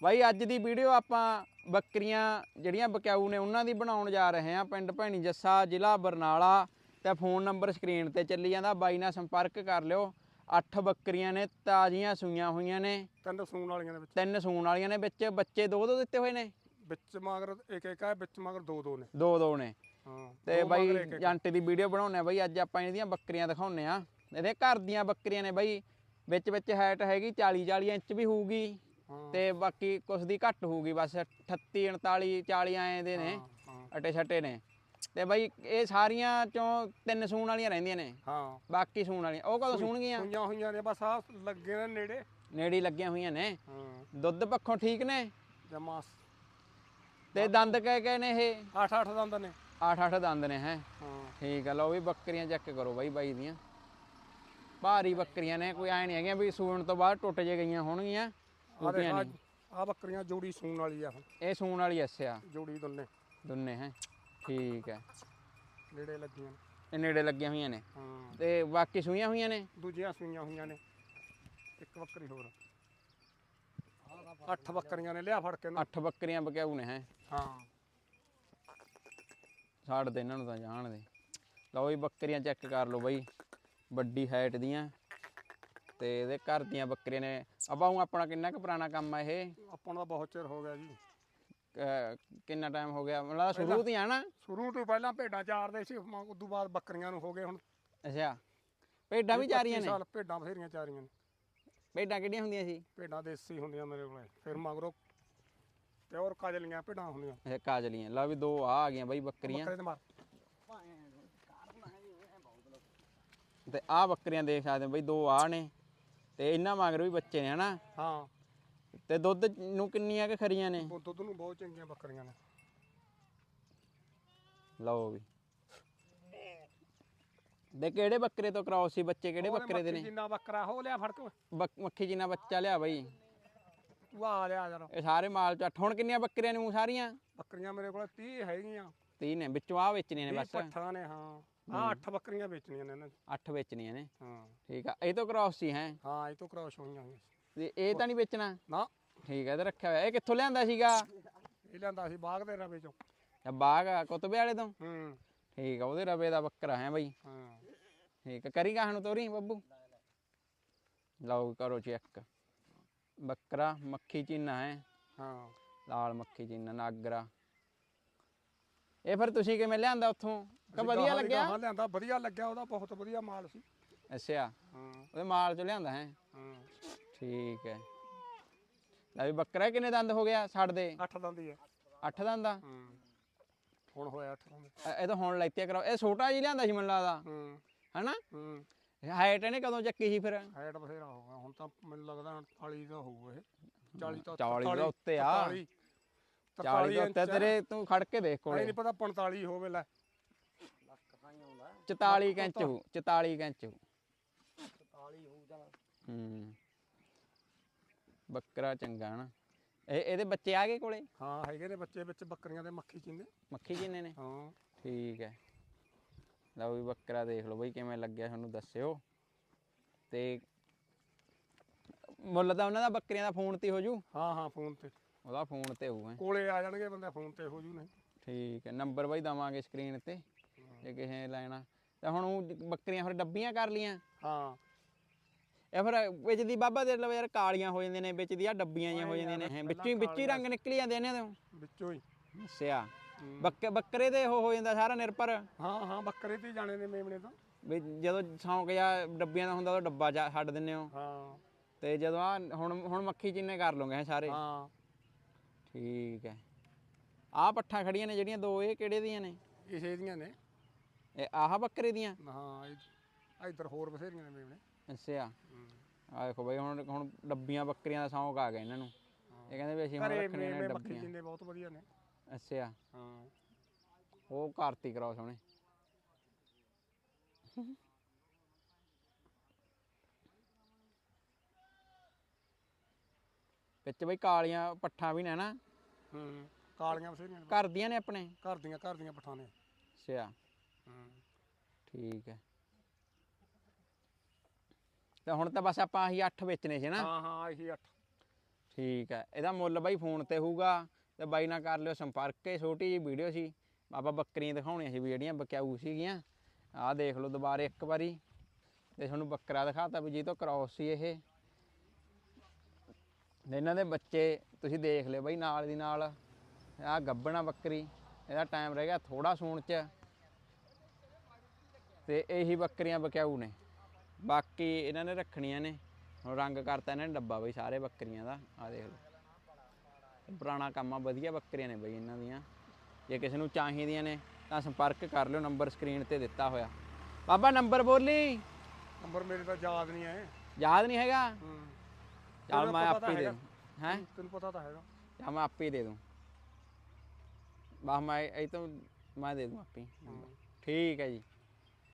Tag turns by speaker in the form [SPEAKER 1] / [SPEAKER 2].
[SPEAKER 1] ਬਾਈ ਅੱਜ ਦੀ ਵੀਡੀਓ ਆਪਾਂ ਬੱਕਰੀਆਂ ਜਿਹੜੀਆਂ ਬਕਿਆਊ ਨੇ ਉਹਨਾਂ ਦੀ ਬਣਾਉਣ ਜਾ ਰਹੇ ਹਾਂ। ਪਿੰਡ ਭੈਣੀ ਜੱਸਾ ਜ਼ਿਲ੍ਹਾ ਬਰਨਾਲਾ ਤੇ ਫੋਨ ਨੰਬਰ ਸਕਰੀਨ ਤੇ ਚੱਲੀ ਜਾਂਦਾ। ਬਾਈ ਨਾਲ ਸੰਪਰਕ ਕਰ ਲਿਓ। ਅੱਠ ਬੱਕਰੀਆਂ ਨੇ ਤਾਜ਼ੀਆਂ ਸੂਈਆਂ ਹੋਈਆਂ ਨੇ।
[SPEAKER 2] ਤਿੰਨ ਸੂਣ ਵਾਲੀਆਂ ਦੇ ਵਿੱਚ।
[SPEAKER 1] ਤਿੰਨ ਸੂਣ ਵਾਲੀਆਂ ਨੇ ਵਿੱਚ ਬੱਚੇ ਦੋ ਦੋ ਦਿੱਤੇ ਹੋਏ ਨੇ?
[SPEAKER 2] ਵਿੱਚ ਮਗਰ ਇੱਕ ਇੱਕ ਹੈ ਵਿੱਚ ਮਗਰ ਦੋ ਦੋ ਨੇ।
[SPEAKER 1] ਦੋ ਦੋ ਨੇ।
[SPEAKER 2] ਹਾਂ
[SPEAKER 1] ਤੇ ਬਾਈ। ਜੰਟ ਦੀ ਵੀਡੀਓ ਬਣਾਉਣੇ ਆ ਬਾਈ। ਅੱਜ ਆਪਾਂ ਇਹਦੀਆਂ ਬੱਕਰੀਆਂ ਦਿਖਾਉਨੇ ਆ ਇਹਦੇ ਘਰ ਦੀਆਂ ਬੱਕਰੀਆਂ ਨੇ ਬਾਈ। ਵਿੱਚ ਵਿੱਚ ਹਾਈਟ ਹੈਗੀ 40 40 ਇੰਚ ਵੀ ਹੋਊਗੀ। ਤੇ ਬਾਕੀ ਕੁਛ ਦੀ ਘੱਟ ਹੋਊਗੀ ਬਸ 38 39 40 ਐਂ ਦੇ ਨੇ ਅਟੇ ਛੱਟੇ ਨੇ। ਤੇ ਬਾਈ ਇਹ ਸਾਰੀਆਂ ਚੋਂ ਤਿੰਨ ਸੂਣ ਵਾਲੀਆਂ ਰਹਿੰਦੀਆਂ ਨੇ।
[SPEAKER 2] ਹਾਂ।
[SPEAKER 1] ਬਾਕੀ ਸੂਣ ਵਾਲੀਆਂ ਉਹ ਕਦੋਂ ਸੂਣਗੀਆਂ?
[SPEAKER 2] ਹੋਈਆਂ ਹੋਈਆਂ ਨੇ ਬਸ ਆ ਲੱਗੇ ਨੇ ਨੇੜੇ।
[SPEAKER 1] ਨੇੜੇ ਲੱਗੀਆਂ ਹੋਈਆਂ ਨੇ।
[SPEAKER 2] ਹਾਂ।
[SPEAKER 1] ਦੁੱਧ ਪੱਖੋਂ ਠੀਕ ਨੇ?
[SPEAKER 2] ਜਮਾ
[SPEAKER 1] ਤੇ ਦੰਦ ਕਹਿ ਕੇ ਨੇ ਇਹ?
[SPEAKER 2] 8 8 ਦੰਦ ਨੇ।
[SPEAKER 1] 8-8 ਦੰਦ ਨੇ ਹੈ?
[SPEAKER 2] ਹਾਂ।
[SPEAKER 1] ਠੀਕ ਆ ਲਓ ਵੀ ਬੱਕਰੀਆਂ ਚੈੱਕ ਕਰੋ ਬਾਈ ਬਾਈ ਦੀਆਂ। ਭਾਰੀ ਬੱਕਰੀਆਂ ਨੇ ਕੋਈ ਐ ਨਹੀਂ ਹੈਗੀਆਂ ਵੀ ਸੂਣ ਤੋਂ ਬਾਅਦ ਟੁੱਟ ਜੇ ਗਈਆਂ ਹੋਣਗੀਆਂ।
[SPEAKER 2] ਆ
[SPEAKER 1] ਨਹੀਂ
[SPEAKER 2] ਆ ਬੱਕਰੀਆਂ ਜੋੜੀ ਸੂਣ ਵਾਲੀ ਆ ਹੁਣ।
[SPEAKER 1] ਇਹ ਸੂਣ ਵਾਲੀ ਐਸਿਆ
[SPEAKER 2] ਜੋੜੀ ਦੋਨੇ।
[SPEAKER 1] ਦੋਨੇ ਹੈ। ਠੀਕ ਹੈ
[SPEAKER 2] ਨੇੜੇ ਲੱਗੀਆਂ ਨੇ।
[SPEAKER 1] ਇਹ ਨੇੜੇ ਲੱਗੀਆਂ ਹੋਈਆਂ ਨੇ।
[SPEAKER 2] ਹਾਂ।
[SPEAKER 1] ਤੇ ਬਾਕੀ ਸੂਈਆਂ ਹੋਈਆਂ ਨੇ?
[SPEAKER 2] ਦੂਜੀਆਂ ਸੂਈਆਂ ਹੋਈਆਂ ਨੇ। ਇੱਕ ਬੱਕਰੀ ਹੋਰ। ਅੱਠ ਬੱਕਰੀਆਂ ਨੇ ਲਿਆ ਫੜ ਕੇ ਨਾ
[SPEAKER 1] ਅੱਠ ਬੱਕਰੀਆਂ ਬਕਿਆਊ ਨੇ ਹੈ।
[SPEAKER 2] ਹਾਂ।
[SPEAKER 1] ਛੱਡ ਦੇ ਇਹਨਾਂ ਨੂੰ ਤਾਂ ਜਾਣ ਦੇ। ਲਓ ਵੀ ਬੱਕਰੀਆਂ ਚੈੱਕ ਕਰ ਲਓ ਬਾਈ। ਵੱਡੀ ਹਾਈਟ ਦੀਆਂ। ਤੇ ਇਹਦੇ ਘਰ ਦੀਆਂ ਬੱਕਰੀਆਂ ਨੇ। ਆਪਾਂ ਨੂੰ ਆਪਣਾ ਕਿੰਨਾ ਕੁ ਪੁਰਾਣਾ ਕੰਮ ਆ ਇਹ?
[SPEAKER 2] ਆਪਾਂ ਨੂੰ ਤਾਂ ਬਹੁਤ ਚਿਰ ਹੋ ਗਿਆ ਜੀ।
[SPEAKER 1] ਅਹ ਕਿੰਨਾ ਟਾਈਮ ਹੋ ਗਿਆ? ਮਤਲਬ ਸ਼ੁਰੂ ਤੋਂ ਹੀ ਆ ਨਾ?
[SPEAKER 2] ਸ਼ੁਰੂ ਤੋਂ ਪਹਿਲਾਂ ਭੇਡਾਂ ਚਾਰਦੇ ਸੀ ਮ- ਉਦੋਂ ਬਾਅਦ ਬੱਕਰੀਆਂ ਨੂੰ ਹੋ ਗਏ ਹੁਣ।
[SPEAKER 1] ਅੱਛਾ। ਭੇਡਾਂ ਵੀ ਚਾਰੀਆਂ
[SPEAKER 2] 25
[SPEAKER 1] ਨੇ?
[SPEAKER 2] ਸਾਲ ਭੇਡਾਂ ਬਥੇਰੀਆਂ ਚਾਰੀਆਂ ਨੇ।
[SPEAKER 1] ਭੇਡਾਂ ਕਿਹੜੀਆਂ ਹੁੰਦੀਆਂ ਸੀ?
[SPEAKER 2] ਭੇਡਾਂ ਦੇਸੀ ਹੁੰਦੀਆਂ ਮੇਰੇ ਕੋਲੇ ਫਿਰ ਮਗਰੋਂ ਪਿਓਰ ਕਾਜਲੀਆਂ ਭੇਡਾਂ ਹੁੰਦੀਆਂ।
[SPEAKER 1] ਇਹ ਕਾਜਲੀਆਂ। ਲਓ ਵੀ ਦੋ ਆ ਆ ਗਈਆਂ ਬਾਈ ਬੱਕਰੀਆਂ।
[SPEAKER 2] ਬੱਕਰੇ ਦੇ ਮਾਰ।
[SPEAKER 1] ਤੇ ਆ ਬੱਕਰੀਆਂ ਦੇਖ ਸਕਦੇ ਹੋ ਬਾਈ ਦੋ ਆ ਨੇ। ਤੇ ਇਹਨਾਂ ਮਗਰ ਵੀ ਬੱਚੇ ਨੇ ਹਨਾ?
[SPEAKER 2] ਹਾਂ।
[SPEAKER 1] ਤੇ ਦੁੱਧ ਨੂੰ ਕਿੰਨੀਆਂ ਕੁ ਖਰੀਆਂ ਨੇ?
[SPEAKER 2] ਉਹ ਦੁੱਧ ਨੂੰ ਬਹੁਤ ਚੰਗੀਆਂ ਬੱਕਰੀਆਂ ਨੇ।
[SPEAKER 1] ਲਓ ਵੀ। ਦੇ ਕਿਹੜੇ ਬੱਕਰੇ ਤੋਂ ਕਰਾਉ ਸੀ ਬੱਚੇ? ਕਿਹੜੇ ਬੱਕਰੇ ਦੇ ਨੇ?
[SPEAKER 2] ਜਿੰਨਾ ਬੱਕਰਾ ਹੋ ਲਿਆ ਫੜ
[SPEAKER 1] ਬੱਕ- ਮੱਖੀ ਜਿੰਨਾ ਬੱਚਾ ਲਿਆ ਬਾਈ।
[SPEAKER 2] ਤੂੰ ਆ ਲਿਆ ਯਾਰ।
[SPEAKER 1] ਇਹ ਸਾਰੇ ਮਾਲ ਚ ਹੁਣ ਕਿੰਨੀਆਂ ਬੱਕਰੀਆਂ ਨੇ ਸਾਰੀਆਂ?
[SPEAKER 2] ਬੱਕਰੀਆਂ ਮੇਰੇ ਕੋਲ 30 ਹੈਗੀਆਂ।
[SPEAKER 1] 30 ਨੇ ਵਿੱਚੋਂ ਆ ਵੇਚਣੀਆਂ ਨੇ
[SPEAKER 2] 30
[SPEAKER 1] ਬਸ।
[SPEAKER 2] ਪੱਠਾਂ ਨੇ ਹਾਂ। ਆ ਅੱਠ ਬੱਕਰੀਆਂ ਵੇਚਣੀਆਂ ਨੇ ਇਹਨਾਂ 'ਚ।
[SPEAKER 1] ਅੱਠ ਵੇਚਣੀਆਂ ਨੇ।
[SPEAKER 2] ਹਾਂ।
[SPEAKER 1] ਠੀਕ ਆ ਇਹ ਤੋਂ ਕਰਾਉ ਸੀ ਹੈ।
[SPEAKER 2] ਹਾਂ ਇਹ ਤੋਂ ਕ੍ਰੋਸ਼ ਹੋਈਆਂ ਹੋਈਆਂ ਸੀ।
[SPEAKER 1] ਤੇ ਇਹ ਤਾਂ ਨਹੀਂ ਵੇਚਣਾ?
[SPEAKER 2] ਨਾ।
[SPEAKER 1] ਠੀਕ ਹੈ ਇਹ ਤਾਂ ਰੱਖਿਆ ਹੋਇਆ। ਇਹ ਕਿੱਥੋਂ ਲਿਆਂਦਾ ਸੀਗਾ?
[SPEAKER 2] ਇਹ ਲਿਆਂਦਾ ਸੀ ਬਾਗ ਦੇ ਰਵੇ ਚੋਂ।
[SPEAKER 1] ਇਹ ਬਾਗ ਆ, ਕੁਤਬੇ ਵਾਲੇ ਤੋਂ?
[SPEAKER 2] ਹੂੰ।
[SPEAKER 1] ਠੀਕ ਆ ਉਹਦੇ ਰਵੇ ਦਾ ਬੱਕਰਾ ਹੈ ਬਾਈ।
[SPEAKER 2] ਹਾਂ।
[SPEAKER 1] ਠੀਕ ਆ ਕਰੀ ਗਾਹਣ ਤੋਰੀ ਬੱਬੂ? ਲਓ ਕਰੋ ਚੈੱਕ ਬੱਕਰਾ ਮੱਖੀ ਚੀਨਾ ਹੈ।
[SPEAKER 2] ਹਾਂ।
[SPEAKER 1] ਲਾਲ ਮੱਖੀ ਚੀਨਾ ਨਾਗਰਾ। ਇਹ ਫਿਰ ਤੁਸੀਂ ਕਿਵੇਂ ਲਿਆਂਦਾ ਉੱਥੋਂ? ਕਿ ਵਧੀਆ
[SPEAKER 2] ਦੀ
[SPEAKER 1] ਲੱਗਿਆ।
[SPEAKER 2] ਗਾਹਾਂ ਲਿਆਂਦਾ ਵਧੀਆ ਲੱਗਿਆ ਉਹਦਾ ਬਹੁਤ ਵਧੀਆ ਮਾਲ ਸੀ।
[SPEAKER 1] ਅੱਛਾ।
[SPEAKER 2] ਹਾਂ।
[SPEAKER 1] ਉਹਦੇ ਮਾਲ ਚੋਂ ਲਿਆਂਦਾ ਹੈ?
[SPEAKER 2] ਹਾਂ।
[SPEAKER 1] ਠੀਕ ਹੈ। ਲੈ ਵੀ ਬੱਕਰਾ ਕਿੰਨੇ ਦੰਦ ਹੋ ਗਿਆ ਛੱਡ ਦੇ?
[SPEAKER 2] ਅੱਠ ਦੰਦੀ ਹੈ
[SPEAKER 1] ਅੱਠ ਦੰਦ ਆ?
[SPEAKER 2] ਹੂੰ। ਹੁਣ ਹੋਇਆ ਅੱਠ ਦੰਦ।
[SPEAKER 1] ਇਹ ਤਾਂ ਹੁਣ ਲੈਤਿਆ ਕਰਾਓ। ਇਹ ਛੋਟਾ ਜੀ ਲਿਆਂਦਾ ਸੀ ਮੈਨੂੰ ਲੱਗਦਾ।
[SPEAKER 2] ਹੂੰ।
[SPEAKER 1] ਹਨਾ?
[SPEAKER 2] ਹੂੰ।
[SPEAKER 1] ਹਾਈਟ ਇਹਨੇ ਕਦੋਂ ਚੱਕੀ ਸੀ ਫਿਰ?
[SPEAKER 2] ਹਾਈਟ ਬਥੇਰਾ ਹੋ ਗਿਆ ਹੁਣ ਤਾਂ ਮੈਨੂੰ ਲੱਗਦਾ 40 ਦਾ ਹੋਊ ਇਹ। 40 ਤੋਂ
[SPEAKER 1] 40 ਦਾ ਉੱਤੇ ਆ।
[SPEAKER 2] 43
[SPEAKER 1] 40 ਦੇ ਉੱਤੇ ਤੇਰੇ ਤੂੰ ਖੜ ਕੇ ਦੇਖ
[SPEAKER 2] ਇਹ
[SPEAKER 1] ਕੋਲੇ।
[SPEAKER 2] ਨਹੀਂ ਪਤਾ 45 ਹੋਵੇ ਲੈ।
[SPEAKER 1] 44 ਇੰਚ ਹੋ 44 ਇੰਚ ਹੋ
[SPEAKER 2] 44 ਹੋਊ ਜਾਂ
[SPEAKER 1] ਹੂੰ। ਬੱਕਰਾ ਚੰਗਾ ਨਾ ਇਹ ਇਹਦੇ ਬੱਚੇ ਆ ਗਏ ਕੋਲੇ?
[SPEAKER 2] ਹਾਂ ਹੈਗੇ ਨੇ ਬੱਚੇ ਵਿੱਚ ਬੱਕਰੀਆਂ ਦੇ ਮੱਖੀ ਚਿੰਦੇ
[SPEAKER 1] ਮੱਖੀ ਕਿੰਨੇ ਨੇ?
[SPEAKER 2] ਹਾਂ।
[SPEAKER 1] ਠੀਕ ਹੈ। ਲਓ ਵੀ ਬੱਕਰਾ ਦੇਖ ਲਓ ਬਈ ਕਿਵੇਂ ਲੱਗਿਆ ਤੁਹਾਨੂੰ ਦੱਸਿਓ। ਤੇ ਮੁੱਲ ਤਾਂ ਉਹਨਾਂ ਦਾ ਬੱਕਰੀਆਂ ਦਾ ਫੋਨ ਤੇ ਹੋ ਜੂ।
[SPEAKER 2] ਹਾਂ ਹਾਂ ਫੋਨ ਤੇ।
[SPEAKER 1] ਉਹਦਾ ਫੋਨ ਤੇ ਹੋਊਗਾ
[SPEAKER 2] ਕੋਲੇ ਆ ਜਾਣਗੇ ਬੰਦੇ ਫੋਨ ਤੇ ਹੋ ਜੂ ਨਹੀਂ।
[SPEAKER 1] ਠੀਕ ਹੈ ਨੰਬਰ ਬਾਈ ਦਵਾਂਗੇ ਸਕਰੀਨ ਤੇ ਜੇ ਕਿਸੇ ਨੇ ਲੈਣਾ। ਤੇ ਹੁਣ ਉਹ ਬੱਕਰੀਆਂ ਫਿਰ ਡੱਬੀਆਂ ਕਰ ਲੀਆਂ
[SPEAKER 2] ਹਾਂ।
[SPEAKER 1] ਇਹ ਫਿਰ ਵਿੱਚ ਦੀ ਬਾਬਾ ਦੇ ਲਵੇ ਯਾਰ ਕਾਲੀਆਂ ਹੋ ਜਾਂਦੀਆਂ ਨੇ ਵਿੱਚ ਦੀ ਆ ਡੱਬੀਆਂ ਜਿਹੀਆਂ ਹੋ ਜਾਂਦੀਆਂ ਨੇ ਵਿੱਚੋਂ ਹੀ ਵਿੱਚ ਹੀ ਰੰਗ ਨਿਕਲ ਜਾਂਦੇ ਨੇ ਇਹਦੇ
[SPEAKER 2] ਵਿੱਚੋਂ। ਹੀ।
[SPEAKER 1] ਅੱਛਾ। ਬੱਕੇ ਬੱਕਰੇ ਦੇ ਉਹ ਹੋ ਜਾਂਦਾ ਸਾਰਾ ਨਿਰਭਰ।
[SPEAKER 2] ਹਾਂ ਹਾਂ ਬੱਕਰੇ ਤੇ ਜਾਣੇ ਨੇ ਮੇਮਣੇ ਤਾਂ।
[SPEAKER 1] ਵੀ ਜਦੋਂ ਸ਼ੌਂਕ ਜਾਂ ਡੱਬੀਆਂ ਦਾ ਹੁੰਦਾ ਉਹ ਡੱਬਾ ਛੱਡ ਦਿੰਦੇ ਹੋ।
[SPEAKER 2] ਹਾਂ।
[SPEAKER 1] ਤੇ ਜਦੋਂ ਆ ਹੁਣ ਹੁਣ ਮੱਖੀ ਚੀਨੇ ਕਰ ਲਓਗੇ ਹੈਂ ਸਾਰੇ।
[SPEAKER 2] ਹਾਂ।
[SPEAKER 1] ਠੀਕ ਹੈ। ਆਹ ਪੱਠਾਂ ਖੜੀਆਂ ਨੇ ਜਿਹੜੀਆਂ ਦੋ ਇਹ ਕਿਹੜੇ ਦੀਆਂ ਨੇ?
[SPEAKER 2] ਇਸੇ ਦੀਆਂ ਨੇ।
[SPEAKER 1] ਇਹ ਆਹ ਬੱਕਰੇ ਦੀਆਂ?
[SPEAKER 2] ਹਾਂ ਇਹ- ਇੱਧਰ ਹੋਰ ਬਥੇਰੀਆਂ ਨੇ ਮੇਮਣੇ
[SPEAKER 1] ਅੱਛਾ। ਆ ਦੇਖੋ ਬਈ ਹੁਣ ਹੁਣ ਡੱਬੀਆਂ ਬੱਕਰੀਆਂ ਦਾ ਸ਼ੌਂਕ ਆ ਗਿਆ ਇਹਨਾਂ ਨੂੰ। ਇਹ ਕਹਿੰਦੇ ਵੀ ਅਸੀਂ ਹੁਣ
[SPEAKER 2] ਘਰੇ
[SPEAKER 1] ਰੱਖਣੀਆਂ ਨੇ
[SPEAKER 2] ਮੇਮਣੇ
[SPEAKER 1] ਡੱਬੀਆਂ।
[SPEAKER 2] ਜਿੰਦੇ ਬਹੁਤ ਵਧੀਆ ਨੇ।
[SPEAKER 1] ਅੱਛਾ।
[SPEAKER 2] ਹਾਂ।
[SPEAKER 1] ਉਹ ਕਾਰਤੀ ਕਰਾਓ ਸੋਹਣੇ ਵਿੱਚ ਬਈ ਕਾਲੀਆਂ ਪੱਠਾਂ ਵੀ ਨੇ ਨਾ।
[SPEAKER 2] ਹੂੰ ਕਾਲੀਆਂ ਬਥੇਰੀਆਂ ਨੇ
[SPEAKER 1] ਘਰ ਦੀਆਂ ਨੇ ਆਪਣੇ?
[SPEAKER 2] ਘਰ ਦੀਆਂ ਘਰ ਦੀਆਂ ਪਠਾਣੇ
[SPEAKER 1] ਅੱਛਾ।
[SPEAKER 2] ਹੂੰ।
[SPEAKER 1] ਠੀਕ ਹੈ। ਤਾਂ ਹੁਣ ਤਾਂ ਬਸ ਆਪਾਂ ਆਹੀ 8 ਵੇਚਣੇ ਸੀ ਨਾ।
[SPEAKER 2] ਹਾਂ ਹਾਂ ਇਹੀ ਅੱਠ।
[SPEAKER 1] ਠੀਕ ਹੈ। ਇਹਦਾ ਮੁੱਲ ਬਾਈ ਫੋਨ ਤੇ ਹੋਊਗਾ ਤੇ ਬਾਈ ਨਾਲ ਕਰ ਲਿਓ ਸੰਪਰਕ। ਇਹ ਛੋਟੀ ਜੀ ਵੀਡੀਓ ਸੀ। ਆਪਾਂ ਬੱਕਰੀਆਂ ਦਿਖਾਉਣੀਆਂ ਸੀ ਵੀ ਜਿਹੜੀਆਂ ਬਕਿਆਊ ਸੀਗੀਆਂ। ਆਹ ਦੇਖ ਲਓ ਦੁਬਾਰੇ ਇੱਕ ਵਾਰੀ। ਤੇ ਤੁਹਾਨੂੰ ਬੱਕਰਾ ਦਿਖਾਤਾ ਵੀ ਜੀ ਤੋਂ ਕ੍ਰਾਸ ਸੀ ਇਹ। ਇਹਨਾਂ ਦੇ ਬੱਚੇ ਤੁਸੀਂ ਦੇਖ ਲਿਓ ਬਾਈ ਨਾਲ ਦੀ ਨਾਲ ਆਹ ਗੱਬਣਾ ਬੱਕਰੀ ਇਹਦਾ ਟਾਈਮ ਰਹਿ ਗਿਆ ਥੋੜਾ ਸੂਣ ਚ। ਤੇ ਇਹੀ ਬੱਕਰੀਆਂ ਬਕਿਆਊ ਨੇ। ਬਾਕੀ ਇਹਨਾਂ ਨੇ ਰੱਖਣੀਆਂ ਨੇ ਹੁਣ ਰੰਗ ਕਰਤਾ ਇਹਨਾਂ ਨੇ ਡੱਬਾ ਬਈ ਸਾਰੇ ਬੱਕਰੀਆਂ ਦਾ ਆ ਦੇਖ ਲਓ। ਪੁਰਾਣਾ ਕੰਮ ਆ ਵਧੀਆ ਬੱਕਰੀਆਂ ਨੇ ਬਈ ਇਹਨਾਂ ਦੀਆਂ। ਜੇ ਕਿਸੇ ਨੂੰ ਚਾਹੀਦੀਆਂ ਨੇ ਤਾਂ ਸੰਪਰਕ ਕਰ ਲਿਓ ਨੰਬਰ ਸਕਰੀਨ ਤੇ ਦਿੱਤਾ ਹੋਇਆ। ਬਾਬਾ ਨੰਬਰ ਬੋਲੀ।
[SPEAKER 2] ਨੰਬਰ ਮੇਰੇ ਤਾਂ ਯਾਦ ਨਹੀਂ ਹੈ
[SPEAKER 1] ਯਾਦ ਨਹੀਂ ਹੈਗਾ? ਚੱਲ ਮੈਂ ਆਪੇ ਦੇ ਹੈ?
[SPEAKER 2] ਤੈਨੂੰ ਪਤਾ ਤਾਂ ਹੈਗਾ।
[SPEAKER 1] ਜਾਂ ਮੈਂ ਆਪੇ ਦੇ ਦੂੰ। ਬਸ ਮੈਂ ਇਹ ਤੋਂ ਮੈਂ ਦੇ ਦੂੰ ਆਪੇ। ਹੀ। ਠੀਕ ਹੈ ਜੀ।